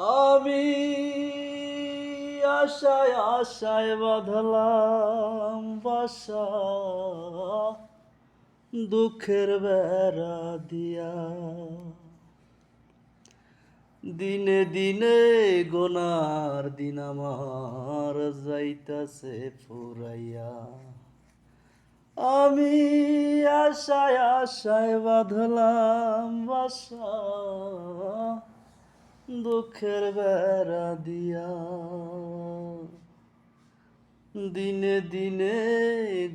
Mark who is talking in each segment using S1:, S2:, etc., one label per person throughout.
S1: আমি আশায় আশায় বাঁধলাম বাসা, দুঃখের বেড়া দিয়া। দিনে দিনে গোনার দিন আমার যাইতাছে ফুরাইয়া। আমি আশায় আশায় বাঁধলাম বাসা দুঃখের বেড়া দিয়া দিনে দিনে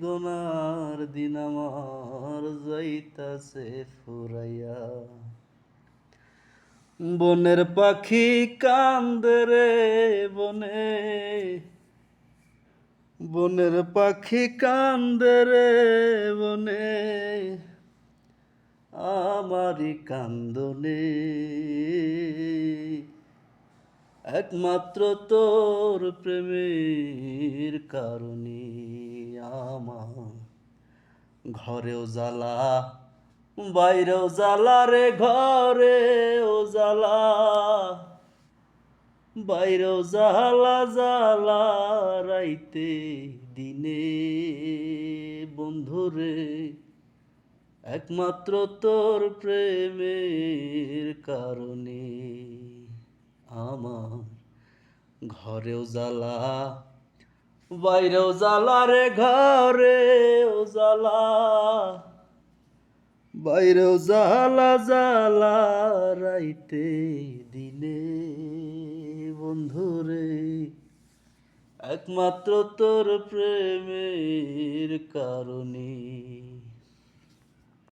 S1: গোনার দিন আমার যাইতাছে ফুরাইয়া। বনের পাখি কান্দে রে বনে, বনের পাখি কান্দে রে বনে আমারি কান্দনে। একমাত্র তোর প্রেমের কারণে আমার ঘরেও জ্বালা, বাইরেও জ্বালা রে, ঘরেও জ্বালা, বাইরেও জ্বালা জ্বালা রাইতে দিনে। বন্ধুরে একমাত্র তোর প্রেমের কারণে ঘরেও জ্বালা, বাইরেও জ্বালা রে, ঘরেও জ্বালা, বাইরেও জ্বালা জ্বালা রাইতে দিনে বন্ধুরে। একমাত্র তোর প্রেমের কারণে